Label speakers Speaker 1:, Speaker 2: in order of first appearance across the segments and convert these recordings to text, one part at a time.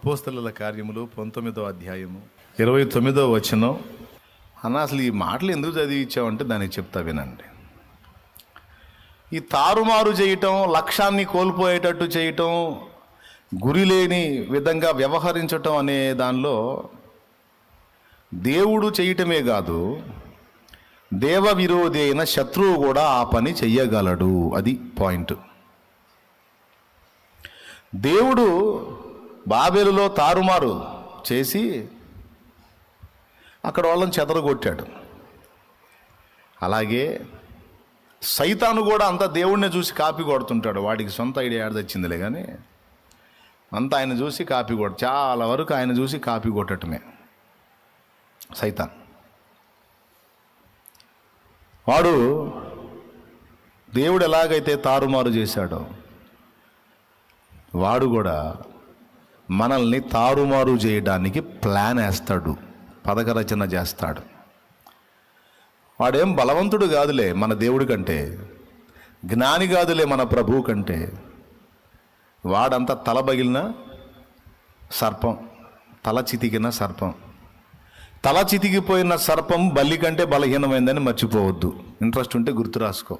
Speaker 1: అపోస్తల కార్యములు పంతొమ్మిదో అధ్యాయము. ఇరవై తొమ్మిదో వచనం. అన్న అసలు ఈ మాటలు ఎందుకు చదివి ఇచ్చావంటే దానికి చెప్తా వినండి. ఈ తారుమారు చేయటం లక్ష్యాన్ని కోల్పోయేటట్టు చేయటం గురి లేని విధంగా వ్యవహరించటం అనే దానిలో దేవుడు చేయటమే కాదు దేవ విరోధి అయిన శత్రువు కూడా ఆ పని చెయ్యగలడు. అది పాయింట్. దేవుడు బాబేలులో తారుమారు చేసి అక్కడ వాళ్ళని చెదరగొట్టాడు. అలాగే సైతాను కూడా అంతా దేవుడిని చూసి కాపీ కొడుతుంటాడు. వాడికి సొంత ఐడియా ఆడదొచ్చిందిలే కానీ అంతా ఆయన చూసి కాపీ కొట్ట చాలా వరకు ఆయన చూసి కాపీ కొట్టటమే సైతాన్. వాడు దేవుడు ఎలాగైతే తారుమారు చేశాడో వాడు కూడా మనల్ని తారుమారు చేయడానికి ప్లాన్ వేస్తాడు పథక రచన చేస్తాడు. వాడేం బలవంతుడు కాదులే మన దేవుడి కంటే జ్ఞాని కాదులే మన ప్రభువు కంటే. వాడంతా తల బగిలిన సర్పం తల చితికిన సర్పం. తల చితికిపోయిన సర్పం బల్లి కంటే బలహీనమైందని మర్చిపోవద్దు. ఇంట్రెస్ట్ ఉంటే గుర్తు రాసుకో.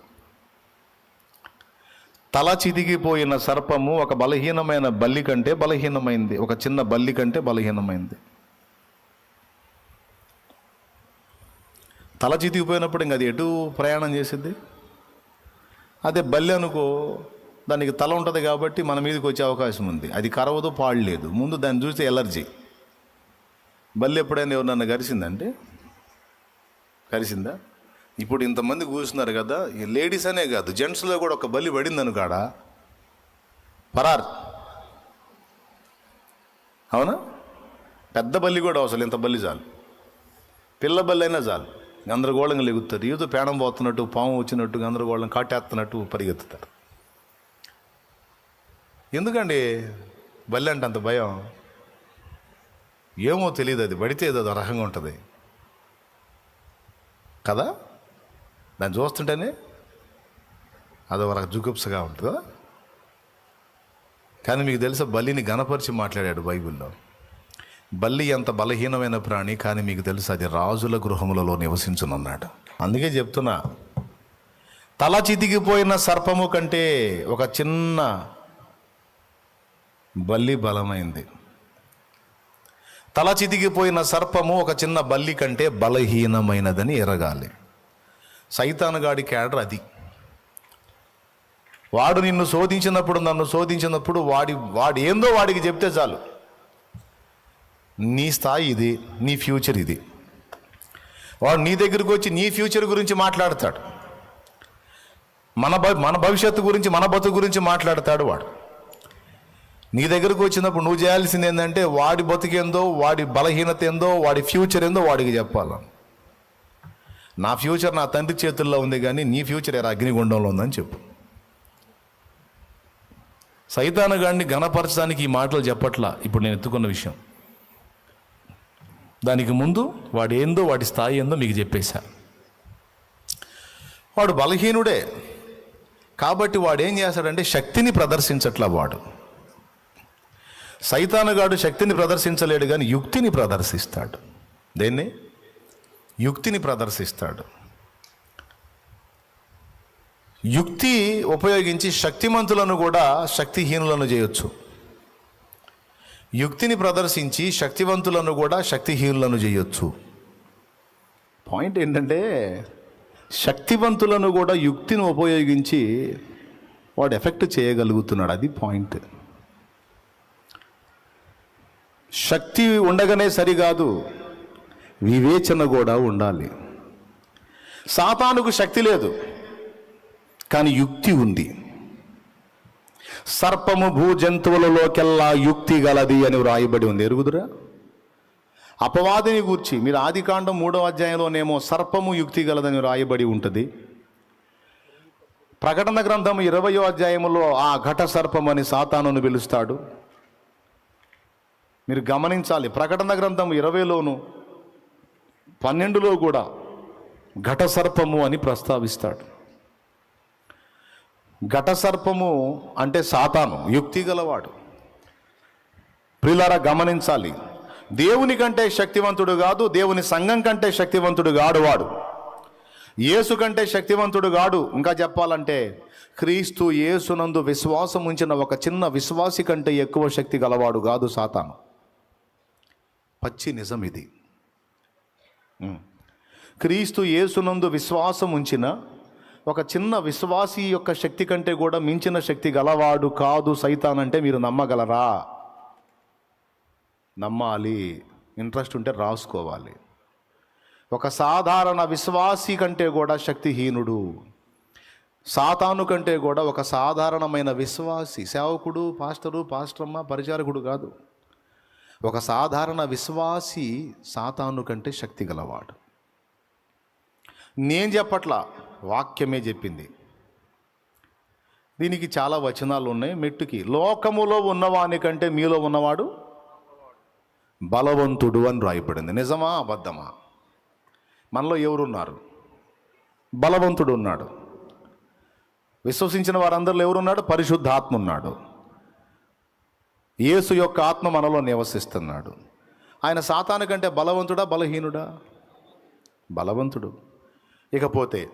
Speaker 1: తల చిదిగిపోయిన సర్పము ఒక బలహీనమైన బల్లి కంటే బలహీనమైంది. ఒక చిన్న బల్లి కంటే బలహీనమైంది. తల చితికిపోయినప్పుడు ఇంక అది ఎటు ప్రయాణం చేసిద్ది? అదే బల్లి అనుకో దానికి తల ఉంటుంది కాబట్టి మన మీదకి వచ్చే అవకాశం ఉంది. అది కరవదు పాడలేదు ముందు దాన్ని చూస్తే ఎలర్జీ. బల్లి ఎప్పుడైనా ఎవరు నన్ను కరిసిందంటే? కరిసిందా? ఇప్పుడు ఇంతమంది కూర్చున్నారు కదా ఈ లేడీస్ అనే కాదు జెంట్స్లో కూడా ఒక బల్లి పడింది అనుకాడ పరార్. అవునా? పెద్ద బల్లి కూడా అవసరం ఇంత బల్లి చాలు. పిల్ల బల్లి అయినా చాలు. గందరగోళంగా లెగుతారు. ఏదో పేణం పోతున్నట్టు పాము వచ్చినట్టు గందరగోళం కాటేస్తున్నట్టు పరిగెత్తుతారు. ఎందుకండి బల్లి అంటే అంత భయం? ఏమో తెలియదు అది పడితే ఏదో రకంగా ఉంటుంది. కదా? దాన్ని చూస్తుంటేనే అది ఒక జుగుప్సగా ఉంటుంది? కానీ మీకు తెలుసా బల్లిని గణపరిచి మాట్లాడాడు బైబిల్లో. బల్లి ఎంత బలహీనమైన ప్రాణి కానీ మీకు తెలుసు అది రాజుల గృహములలో నివసించునన్నాడు. అందుకే చెప్తున్నా తల చితికిపోయిన సర్పము కంటే ఒక చిన్న బల్లి బలమైంది. తల చితికిపోయిన సర్పము ఒక చిన్న బల్లి కంటే బలహీనమైనదని ఎరగాలి. సైతానుగాడి క్యాడర్ అది. వాడు నిన్ను శోధించినప్పుడు నన్ను శోధించినప్పుడు వాడి వాడు ఏందో వాడికి చెప్తే చాలు. నీ స్థాయి ఇది నీ ఫ్యూచర్ ఇది. వాడు నీ దగ్గరికి వచ్చి నీ ఫ్యూచర్ గురించి మాట్లాడతాడు. మన భ మన భవిష్యత్తు గురించి మన బతుకు గురించి మాట్లాడతాడు వాడు. నీ దగ్గరకు వచ్చినప్పుడు నువ్వు చేయాల్సింది ఏంటంటే వాడి బతుకేందో వాడి బలహీనత ఏందో వాడి ఫ్యూచర్ ఏందో వాడికి చెప్పాలి. నా ఫ్యూచర్ నా తండ్రి చేతుల్లో ఉంది కానీ నీ ఫ్యూచర్ ఎరా అగ్నిగుండంలో ఉందని చెప్పు. సైతాను గాడిని గణపరచడానికి ఈ మాటలు చెప్పట్లా? ఇప్పుడు నేను ఎత్తుకున్న విషయం. దానికి ముందు వాడు ఏందో వాడి స్థాయి ఏందో మీకు చెప్పేశా. వాడు బలహీనుడే. కాబట్టి వాడు ఏం చేస్తాడంటే శక్తిని ప్రదర్శించట్లా వాడు. సైతానుగాడు శక్తిని ప్రదర్శించలేడు కానీ యుక్తిని ప్రదర్శిస్తాడు. దేన్ని? యుక్తిని ప్రదర్శిస్తాడు. యుక్తి ఉపయోగించి శక్తిమంతులను కూడా శక్తిహీనులను చేయొచ్చు. యుక్తిని ప్రదర్శించి శక్తివంతులను కూడా శక్తిహీనులను చేయొచ్చు. పాయింట్ ఏంటంటే శక్తివంతులను కూడా యుక్తిని ఉపయోగించి వాడు ఎఫెక్ట్ చేయగలుగుతున్నాడు. అది పాయింట్. శక్తి ఉండగానే సరికాదు. వివేచన కూడా ఉండాలి. సాతానుకు శక్తి లేదు కానీ యుక్తి ఉంది. సర్పము భూ జంతువులలోకెల్లా యుక్తి గలది అని వ్రాయబడి ఉంది. ఎరుగుదురా? అపవాదిని గూర్చి మీరు ఆదికాండం మూడవ అధ్యాయంలోనేమో సర్పము యుక్తి గలదని వ్రాయబడి ఉంటుంది. ప్రకటన గ్రంథం ఇరవయో అధ్యాయములో ఆ ఘట సర్పం అని సాతానును పిలుస్తాడు. మీరు గమనించాలి ప్రకటన గ్రంథం ఇరవైలోను పన్నెండులో కూడా ఘట సర్పము అని ప్రస్తావిస్తాడు. ఘట సర్పము అంటే సాతాను యుక్తి గలవాడు. ప్రిలారా గమనించాలి. దేవుని కంటే శక్తివంతుడు కాదు దేవుని సంఘం కంటే శక్తివంతుడు గాడు వాడు. యేసు కంటే శక్తివంతుడు గాడు ఇంకా చెప్పాలంటే క్రీస్తు యేసునందు విశ్వాసం ఉంచిన ఒక చిన్న విశ్వాసి కంటే ఎక్కువ శక్తి గలవాడు కాదు సాతాను. పచ్చి నిజం ఇది. క్రీస్తు యేసునందు విశ్వాసం ఉంచిన ఒక చిన్న విశ్వాసి యొక్క శక్తి కంటే కూడా మించిన శక్తి గలవాడు కాదు సైతానంటే మీరు నమ్మగలరా? నమ్మాలి. ఇంట్రెస్ట్ ఉంటే రాసుకోవాలి. ఒక సాధారణ విశ్వాసి కంటే కూడా శక్తిహీనుడు. సాతాను కంటే కూడా ఒక సాధారణమైన విశ్వాసి. సేవకుడు పాస్టరు పాస్టర్మ్మ పరిచారకుడు కాదు. ఒక సాధారణ విశ్వాసి సాతాను కంటే శక్తి గలవాడు. నేను చెప్పట్లా వాక్యమే చెప్పింది. దీనికి చాలా వచనాలు ఉన్నాయి మెట్టుకి. లోకములో ఉన్నవాని కంటే మీలో ఉన్నవాడు బలవంతుడు అని రాయబడింది. నిజమా అబద్ధమా? మనలో ఎవరున్నారు? బలవంతుడు ఉన్నాడు. విశ్వసించిన వారందరిలో ఎవరున్నాడు? పరిశుద్ధాత్మ ఉన్నాడు. యేసు యొక్క ఆత్మ మనలో నివసిస్తున్నాడు. ఆయన సాతాను కంటే బలవంతుడా బలహీనుడా? బలవంతుడు. ఇకపోతే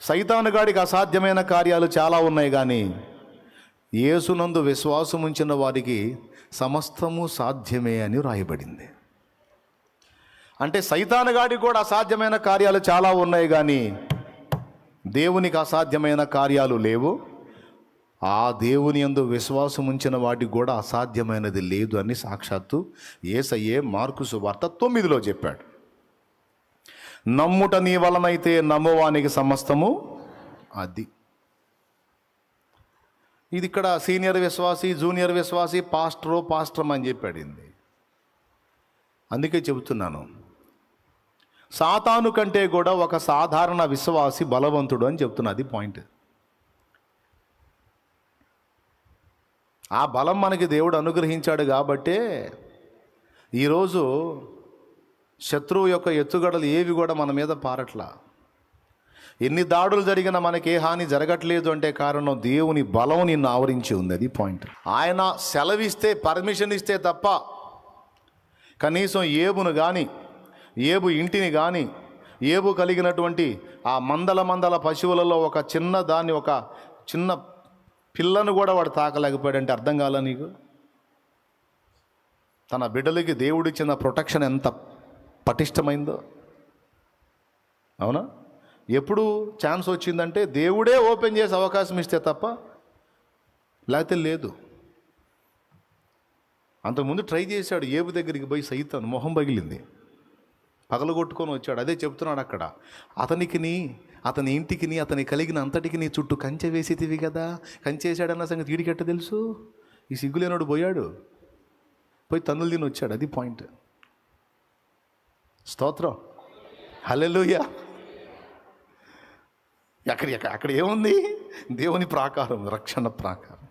Speaker 1: సైతానుగాడికి అసాధ్యమైన కార్యాలు చాలా ఉన్నాయి కానీ యేసునందు విశ్వాసం ఉంచిన వారికి సమస్తము సాధ్యమే అని రాయబడింది. అంటే సైతానుగాడికి కూడా అసాధ్యమైన కార్యాలు చాలా ఉన్నాయి కానీ దేవునికి అసాధ్యమైన కార్యాలు లేవు. ఆ దేవుని యందు విశ్వాసం ఉంచిన వాటికి కూడా అసాధ్యమైనది లేదు అని సాక్షాత్తు ఏసయ్యే మార్కు సువార్త తొమ్మిదిలో చెప్పాడు. నమ్ముట నీ వలనైతే నమ్మువానికి సమస్తము అది. ఇది ఇక్కడ సీనియర్ విశ్వాసి జూనియర్ విశ్వాసి పాస్టరో పాస్టరం అని చెప్పాడింది అందుకే చెబుతున్నాను. సాతాను కంటే కూడా ఒక సాధారణ విశ్వాసి బలవంతుడు అని చెప్తున్నా అది పాయింట్. ఆ బలం మనకి దేవుడు అనుగ్రహించాడు కాబట్టే ఈరోజు శత్రువు యొక్క ఎత్తుగడలు ఏవి కూడా మన మీద పారట్లా. ఎన్ని దాడులు జరిగినా మనకి ఏ హాని జరగట్లేదు అంటే కారణం దేవుని బలం నిన్ను ఆవరించి ఉంది. అది పాయింట్ ఆయన సెలవిస్తే పర్మిషన్ ఇస్తే తప్ప కనీసం ఏబును కానీ ఏబు ఇంటిని కానీ ఏబు కలిగినటువంటి ఆ మందల మందల పశువులలో ఒక చిన్న దాన్ని ఒక చిన్న పిల్లను కూడా వాడు తాకలేకపోయాడంటే అర్థం కాల నీకు? తన బిడ్డలకి దేవుడిచ్చిన ప్రొటెక్షన్ ఎంత పటిష్టమైందో. అవునా? ఎప్పుడు ఛాన్స్ వచ్చిందంటే దేవుడే ఓపెన్ చేసే అవకాశం ఇస్తే తప్ప లేకపోతే లేదు. అంతకుముందు ట్రై చేశాడు ఏబు దగ్గరికి పోయి సైతాను మొహం పగిలింది. పగలగొట్టుకొని వచ్చాడు. అదే చెప్తున్నాడు అక్కడ. అతనికిని అతని ఇంటికిని అతని కలిగిన అంతటికి నీ చుట్టూ కంచె వేసేటివి కదా. కంచె వేసాడన్న సంగతి వీడికెట్ట తెలుసు? ఈ సిగ్గులేనోడు పోయాడు. పోయి తన్నులు తిని వచ్చాడు. అది పాయింట్. స్తోత్రం. హలెలుయ అక్కడ అక్కడ అక్కడ ఏముంది? దేవుని ప్రాకారం రక్షణ ప్రాకారం.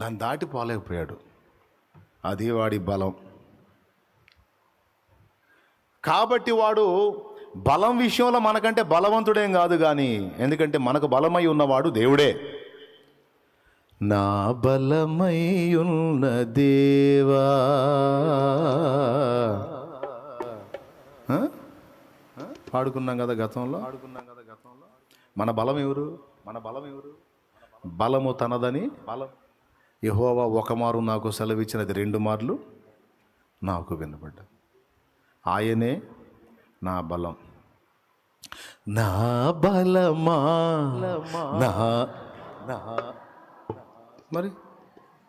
Speaker 1: దాన్ని దాటి పోలేకపోయాడు అది వాడి బలం. కాబట్టి వాడు బలం విషయంలో మనకంటే బలవంతుడేం కాదు కానీ ఎందుకంటే మనకు బలమై ఉన్నవాడు దేవుడే. నా బలమై ఉన్న దేవా. పాడుకున్నాం కదా గతంలో ఆడుకున్నాం కదా గతంలో? మన బలం ఎవరు? మన బలం ఎవరు? బలము తనదని బలం. యహోవా ఒక మారు నాకు సెలవిచ్చినది రెండు మార్లు నాకు వినబడ్డా ఆయనే నా బలం. నా బలమా? నా నా. మరి?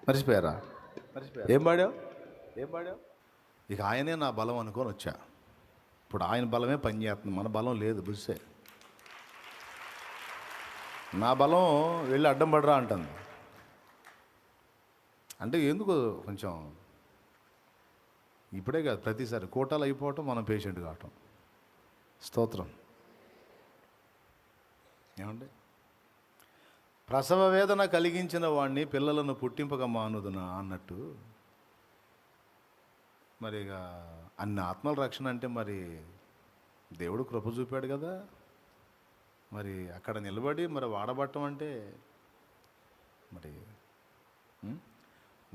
Speaker 1: మర్చిపోయారా? ఏం పాడావు? ఏం పాడావు? ఇక ఆయనే నా బలం అనుకొని వచ్చా. ఇప్పుడు ఆయన బలమే పనిచేస్తుంది మన బలం లేదు బుస్సే నా బలం వెళ్ళి అడ్డం పడరా అంటుంది. అంటే ఎందుకు కొంచెం ఇప్పుడే కాదు ప్రతిసారి కోటాలు అయిపోవటం మనం పేషెంట్ కావటం. స్తోత్రం. ఏమండి? ప్రసవ వేదన కలిగించిన వాడిని పిల్లలను పుట్టింపక మానుదునా అన్నట్టు. మరి ఇక అన్ని ఆత్మల రక్షణ అంటే మరి దేవుడు కృప చూపాడు కదా. మరి అక్కడ నిలబడి మరి వాడబట్టం అంటే మరి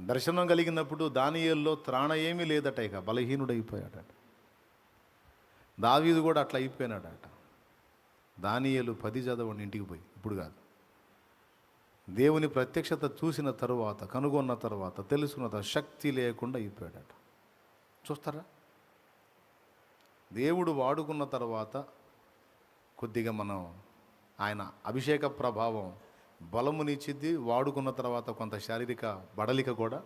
Speaker 1: దర్శనం కలిగినప్పుడు దానియల్లో త్రాణ ఏమీ లేదట ఇక బలహీనుడైపోయాడట. దావీదు కూడా అట్లా అయిపోయినాడట. దానియలు పది చదవండి ఇంటికి పోయి. ఇప్పుడు కాదు. దేవుని ప్రత్యక్షత చూసిన తరువాత కనుగొన్న తర్వాత తెలుసుకున్న తర్వాత శక్తి లేకుండా అయిపోయాడట. చూస్తారా? దేవుడు వాడుకున్న తర్వాత కొద్దిగా మనం ఆయన అభిషేక ప్రభావం బలమునిచ్చిద్ది వాడుకున్న తర్వాత కొంత శారీరక బడలిక కూడా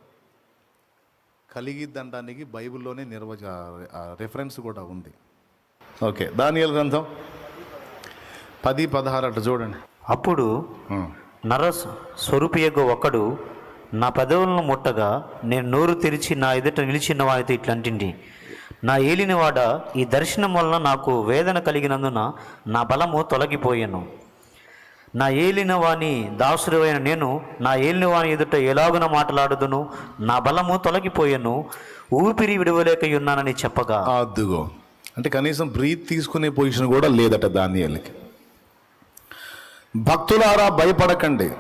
Speaker 1: కలిగిద్దంటానికి బైబిల్లోనే నిర్వచ రెఫరెన్స్ కూడా ఉంది. ఓకే దానియల్ గ్రంథం పది పదహారు అట్లా చూడండి.
Speaker 2: అప్పుడు
Speaker 1: ఉం.
Speaker 2: నర స్వరూపియగు ఒకడు నా పెదవులను ముట్టగా నేను నోరు తెరిచి నా ఎదుట నిలిచిన వారితో ఇట్లాంటింది నా ఏలినవాడ ఈ దర్శనం వలన నాకు వేదన కలిగినందున నా బలము తొలగిపోయాను. నా ఏలిన వాణి దాసుడైన నేను నా ఏలిన వాణి ఎదుట ఎలాగున మాట్లాడుదును? నా బలము తొలగిపోయాను ఊపిరి విడవలేక ఉన్నానని చెప్పగా
Speaker 1: అద్దుగో. అంటే కనీసం బ్రీత్ తీసుకునే పొజిషన్ కూడా లేదట దానియాలకి. భక్తులారా భయపడకండి.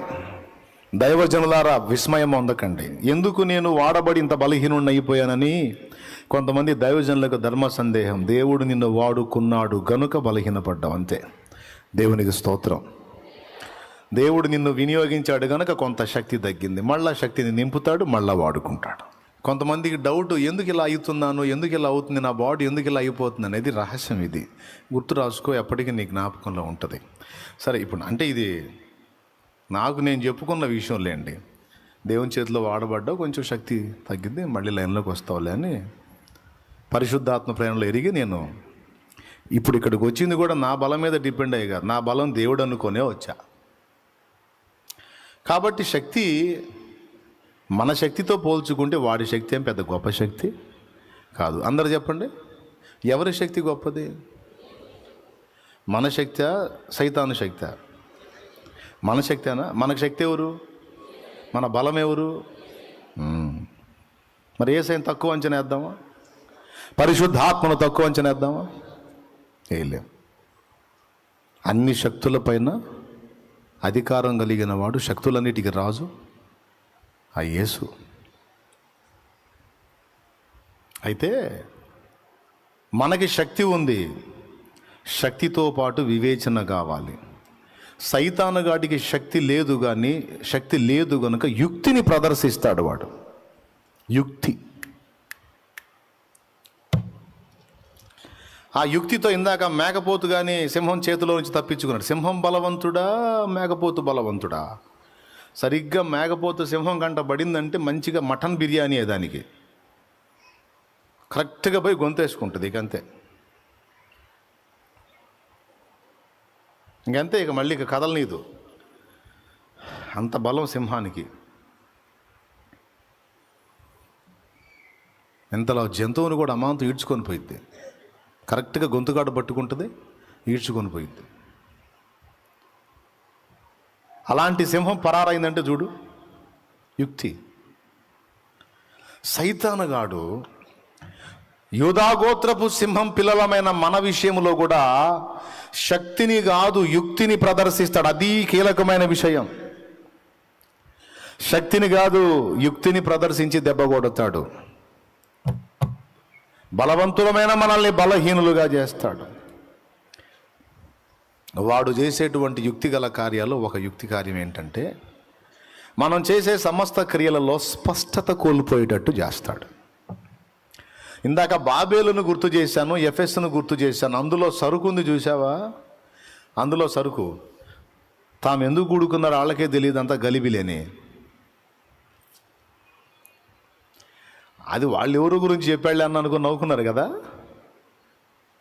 Speaker 1: దైవజనులారా విస్మయం అందకండి ఎందుకు నేను వాడబడి ఇంత బలహీనుడిని అయిపోయానని? కొంతమంది దైవజనులకు ధర్మ సందేహం. దేవుడు నిన్ను వాడుకున్నాడు గనుక బలహీనపడ్డావు. అంతే. దేవునికి స్తోత్రం. దేవుడు నిన్ను వినియోగించాడు కనుక కొంత శక్తి తగ్గింది. మళ్ళా శక్తిని నింపుతాడు మళ్ళా వాడుకుంటాడు. కొంతమందికి డౌట్ ఎందుకు ఇలా అవుతున్నాను? ఎందుకు ఇలా అవుతుంది? నా బాడీ ఎందుకు ఇలా అయిపోతుంది? అనేది రహస్యం ఇది. గుర్తు రాసుకో ఎప్పటికీ నీ జ్ఞాపకంలో ఉంటుంది. సరే ఇప్పుడు అంటే ఇది నాకు నేను చెప్పుకున్న విషయం లేండి. దేవుని చేతిలో వాడబడ్డా కొంచెం శక్తి తగ్గింది మళ్ళీ లైన్లోకి వస్తావులే అని పరిశుద్ధాత్మ ప్రేరణలో ఎరిగి నేను ఇప్పుడు ఇక్కడికి వచ్చింది కూడా నా బలం మీద డిపెండ్ అయ్యి కాదు. నా బలం దేవుడు అనుకునే వచ్చా. కాబట్టి శక్తి మన శక్తితో పోల్చుకుంటే వాడి శక్తి ఏం పెద్ద గొప్ప శక్తి కాదు. అందరు చెప్పండి. ఎవరి శక్తి గొప్పది? మన శక్తి? సైతాను శక్తి? మన శక్తేనా? మనకు శక్తి ఎవరు? మన బలం ఎవరు? మరి ఏ సైన్ తక్కువ అంచనా వేద్దామా? పరిశుద్ధాత్మను తక్కువ అంచనా వేద్దామా? వేయలేం అన్ని శక్తులపైన అధికారం కలిగిన వాడు శక్తులన్నిటికీ రాజు ఆ యేసు. అయితే మనకి శక్తి ఉంది. శక్తితో పాటు వివేచన కావాలి. సైతానగాడికి శక్తి లేదు కానీ శక్తి లేదు కనుక యుక్తిని ప్రదర్శిస్తాడు వాడు. యుక్తి. ఆ యుక్తితో ఇందాక మేకపోతు కానీ సింహం చేతిలో నుంచి తప్పించుకున్నాడు. సింహం బలవంతుడా? మేకపోతు బలవంతుడా? సరిగ్గా మేకపోతు సింహం గంట పడిందంటే మంచిగా మటన్ బిర్యానీ దానికి. కరెక్ట్గా పోయి గొంతేసుకుంటుంది ఇక అంతే. ఇంకంతే ఇక మళ్ళీ ఇక కదలనీదు. అంత బలం సింహానికి. ఎంతలో జంతువుని కూడా అమాంతం ఈడ్చుకొని పోయిద్ది. కరెక్ట్గా గొంతుగాడు పట్టుకుంటుంది ఈడ్చుకొని పోయిద్ది. అలాంటి సింహం పరారైందంటే చూడు యుక్తి. సైతానగాడు యూదాగోత్రపు సింహం పిల్లలమైన మన విషయంలో కూడా శక్తిని కాదు యుక్తిని ప్రదర్శిస్తాడు. అది కీలకమైన విషయం. శక్తిని కాదు యుక్తిని ప్రదర్శించి దెబ్బ కొడతాడు. బలవంతులమైన మనల్ని బలహీనులుగా చేస్తాడు. వాడు చేసేటువంటి యుక్తి గల కార్యాలు ఒక యుక్తి కార్యం ఏంటంటే మనం చేసే సమస్త క్రియలలో స్పష్టత కోల్పోయేటట్టు చేస్తాడు. ఇందాక బాబేలును గుర్తు చేశాను ఎఫ్ఎస్ను గుర్తు చేశాను అందులో సరుకు ఉంది చూసావా అందులో సరుకు. తాము ఎందుకు కూడుకున్నారో వాళ్ళకే తెలియదు అంతా గలిబిలేని. అది వాళ్ళు ఎవరు గురించి చెప్పాళ్ళే అని అనుకుని నవ్వుకున్నారు కదా.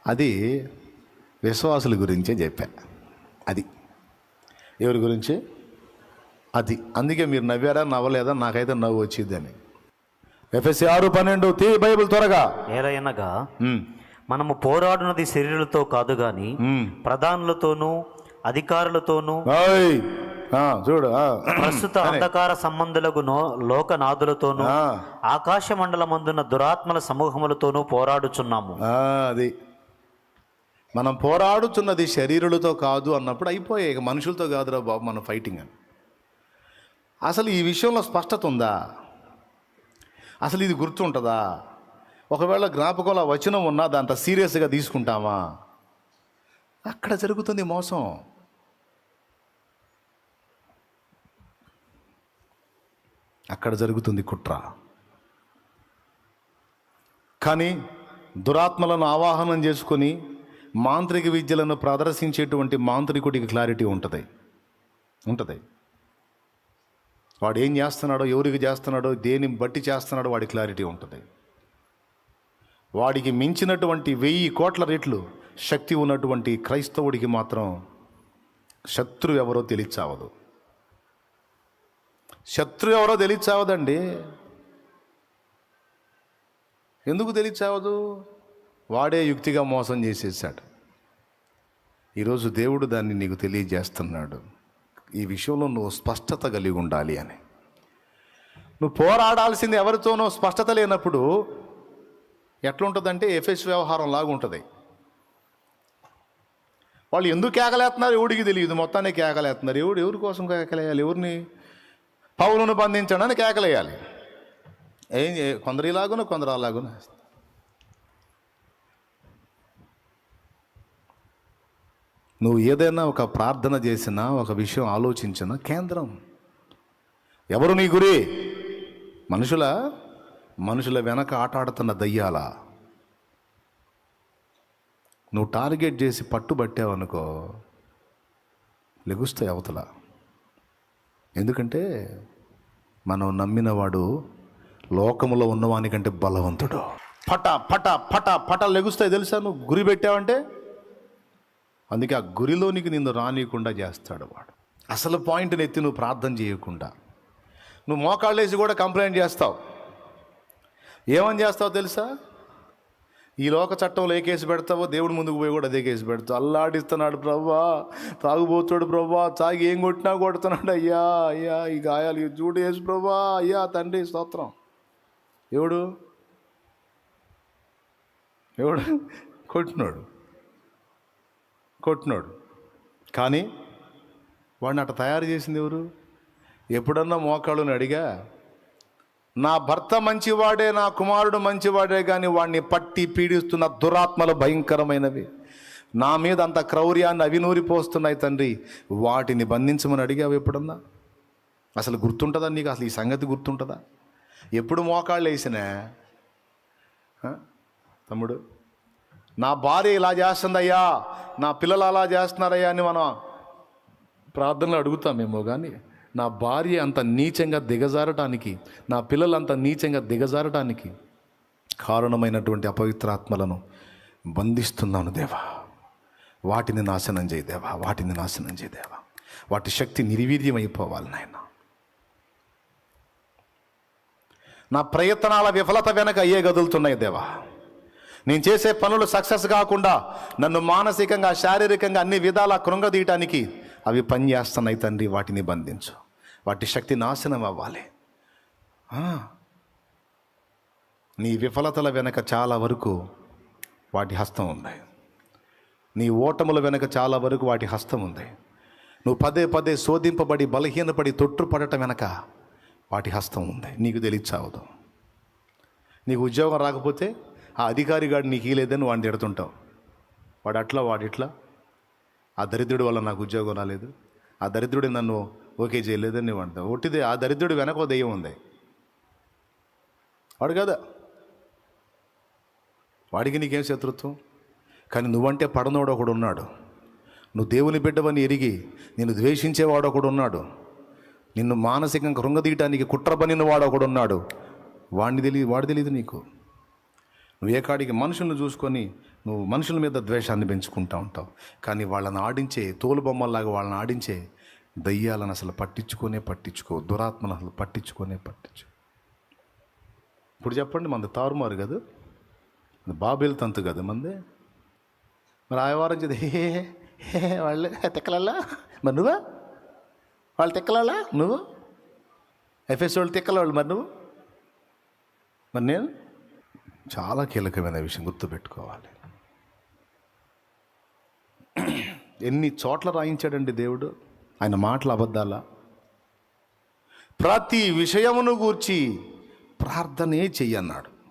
Speaker 1: అది విశ్వాసుల గురించే చెప్పా. అది. ఎవరి గురించి? అది. అందుకే మీరు నవ్వారా నవ్వలేదా? నాకైతే నవ్వు వచ్చిందని. ఎఫ్ఎస్సి ఆరు పన్నెండు తీ బైబిల్ త్వరగా.
Speaker 2: ఏలయనగా
Speaker 1: ఉమ్,
Speaker 2: మనము పోరాడునది శరీరులతో కాదు గాని
Speaker 1: ఉమ్.
Speaker 2: ప్రధానులతోనూ అధికారులతోనూ
Speaker 1: చూడు.
Speaker 2: ప్రస్తుత అంధకార సంబంధులకు నో లోకనాథులతోనూ ఆకాశ మండలమందున దురాత్మల సమూహములతోనూ పోరాడుచున్నాము.
Speaker 1: అది. మనం పోరాడుతున్నది శరీరులతో కాదు అన్నప్పుడు అయిపోయాయి ఇక మనుషులతో కాదురా బాబు మన ఫైటింగ్ అని. అసలు ఈ విషయంలో స్పష్టత ఉందా? అసలు ఇది గుర్తుంటుందా? ఒకవేళ జ్ఞాపకంలో వచనం ఉన్నా దాంత సీరియస్గా తీసుకుంటామా? అక్కడ జరుగుతుంది మోసం. అక్కడ జరుగుతుంది కుట్ర. కానీ దురాత్మలను ఆవాహనం చేసుకొని మాంత్రిక విద్యలను ప్రదర్శించేటువంటి మాంత్రికుడికి క్లారిటీ ఉంటుంది. ఉంటుంది. వాడు ఏం చేస్తున్నాడో ఎవరికి చేస్తున్నాడో దేని బట్టి చేస్తున్నాడో వాడి క్లారిటీ ఉంటుంది. వాడికి మించినటువంటి వెయ్యి కోట్ల రెట్లు శక్తి ఉన్నటువంటి క్రైస్తవుడికి మాత్రం శత్రువు ఎవరో తెలియచావదు శత్రువు ఎవరో తెలియచావదండి? ఎందుకు తెలియచావదు? వాడే యుక్తిగా మోసం చేసేసాడు ఈరోజు దేవుడు దాన్ని నీకు తెలియజేస్తున్నాడు. ఈ విషయంలో నువ్వు స్పష్టత కలిగి ఉండాలి అని. నువ్వు పోరాడాల్సింది ఎవరితోనో స్పష్టత లేనప్పుడు ఎట్లుంటుందంటే ఎఫ్ఎస్ వ్యవహారం లాగా ఉంటుంది వాళ్ళు ఎందుకు కేకలేస్తున్నారు? ఎవడికి తెలియదు. మొత్తాన్ని కేకలేస్తున్నారు. ఎవడు ఎవరి కోసం కేకలేయాలి? ఎవరిని పౌలను అని కేకలేయాలి ఏం కొందరు ఇలాగున కొందరు అలాగున నువ్వు ఏదైనా ఒక ప్రార్థన చేసినా ఒక విషయం ఆలోచించినా కేంద్రం. ఎవరు నీ గురి? మనుషుల? మనుషుల వెనక ఆటాడుతున్న దయ్యాల? నువ్వు టార్గెట్ చేసి పట్టుబట్టావనుకో లెగుస్తాయి అవతల. ఎందుకంటే మనం నమ్మినవాడు లోకములో ఉన్నవానికంటే బలవంతుడు. పట పట పట పట లెగుస్తాయి తెలుసా నువ్వు? గురి పెట్టావంటే? అందుకే ఆ గురిలోనికి నిన్ను రానియకుండా చేస్తాడు వాడు. అసలు పాయింట్ని ఎత్తి నువ్వు ప్రార్థన చేయకుండా. నువ్వు మోకాళ్ళేసి కూడా కంప్లైంట్ చేస్తావు. ఏమని చేస్తావు తెలుసా? ఈ లోక చట్టంలో ఏ కేసు పెడతావో దేవుడి ముందుకు పోయి కూడా అదే కేసు పెడతావు. అల్లాడిస్తున్నాడు ప్రవ్వా. తాగుబోతాడు ప్రవ్వా. తాగి ఏం కొట్టినా కొడుతున్నాడు. అయ్యా అయ్యా ఈ గాయాలు చూడు వేసు ప్రవ్వా. అయ్యా తండ్రి స్తోత్రం. ఎవడు? ఎవడు? కొట్టినాడు. కొట్టినాడు. కానీ వాడిని అట్ట తయారు చేసింది ఎవరు? ఎప్పుడన్నా మోకాళ్ళని అడిగా? నా భర్త మంచివాడే నా కుమారుడు మంచివాడే కానీ వాడిని పట్టి పీడిస్తున్న దురాత్మలు భయంకరమైనవి. నా మీద అంత క్రౌర్యాన్ని అవినూరిపోస్తున్నాయి తండ్రి. వాటిని బంధించమని అడిగావు ఎప్పుడన్నా? అసలు గుర్తుంటుందా నీకు? అసలు ఈ సంగతి గుర్తుంటుందా? ఎప్పుడు మోకాళ్ళు వేసినా? తమ్ముడు నా భార్య ఇలా చేస్తుందయ్యా నా పిల్లలు అలా చేస్తున్నారయ్యా అని మనం ప్రార్థనలు అడుగుతామేమో కానీ నా భార్య అంత నీచంగా దిగజారటానికి నా పిల్లలు అంత నీచంగా దిగజారటానికి కారణమైనటువంటి అపవిత్రాత్మలను బంధిస్తున్నాను దేవా. వాటిని నాశనం చేయదేవా వాటిని నాశనం చేయదేవా వాటి శక్తి నిర్వీర్యమైపోవాలి నాయన. నా ప్రయత్నాల విఫలత వెనక అయ్యే గదులుతున్నాయి దేవా. నేను చేసే పనులు సక్సెస్ కాకుండా నన్ను మానసికంగా శారీరకంగా అన్ని విధాల కృంగదీయటానికి అవి పనిచేస్తున్నాయి తండ్రి వాటిని బంధించు. వాటి శక్తి నాశనం అవ్వాలి. నీ విఫలతల వెనక చాలా వరకు వాటి హస్తం ఉంది. నీ ఓటముల వెనక చాలా వరకు వాటి హస్తం ఉంది. నువ్వు పదే పదే శోధింపబడి బలహీనపడి తొట్టుపడటం వెనక వాటి హస్తం ఉంది. నీకు తెలియచావదు నీకు ఉద్యోగం రాకపోతే ఆ అధికారి గాడు నీకు ఇలేదని వాడిని తిడుతుంటావు. వాడు అట్లా వాడిట్లా ఆ దరిద్రుడి వల్ల నాకు ఉద్యోగం రాలేదు. ఆ దరిద్రుడి నన్ను ఓకే చేయలేదని నువ్వు అంటావు ఒట్టిదే ఆ దరిద్రుడు వెనక ఓ దెయ్యం ఉంది. వాడు కదా? వాడికి నీకేం శత్రుత్వం? కానీ నువ్వంటే పడనోడు ఒకడు ఉన్నాడు. నువ్వు దేవుని బిడ్డవని ఎరిగి నిన్ను ద్వేషించేవాడు ఒకడు ఉన్నాడు. నిన్ను మానసికంగా కృంగదీయటానికి కుట్ర పనిన వాడు ఒకడు ఉన్నాడు. వాడిని తెలియదు వాడు తెలియదు నీకు. నువ్వు ఏ కాడికి మనుషులను చూసుకొని నువ్వు మనుషుల మీద ద్వేషాన్ని పెంచుకుంటూ ఉంటావు. కానీ వాళ్ళని ఆడించే తోలు బొమ్మల్లాగా వాళ్ళని ఆడించే దయ్యాలను అసలు పట్టించుకోనే పట్టించుకో దురాత్మను అసలు పట్టించుకోనే పట్టించు ఇప్పుడు చెప్పండి మంది తారుమారు కదా. అది తంతు కదా మంది. మరి ఆయవారం చేది హే హే వాళ్ళు తిక్కలల్లా? మరి నువ్వా? వాళ్ళు తిక్కలల్లా? నువ్వు? ఎఫ్ఎస్ వాళ్ళు తిక్కల మరి నువ్వు? మరి నేను? చాలా కీలకమైన విషయం గుర్తుపెట్టుకోవాలి. ఎన్ని చోట్ల రాయించాడండి దేవుడు? ఆయన మాటలు అబద్ధాలా? ప్రతి విషయమును గూర్చి ప్రార్థనే చెయ్యన్నాడు.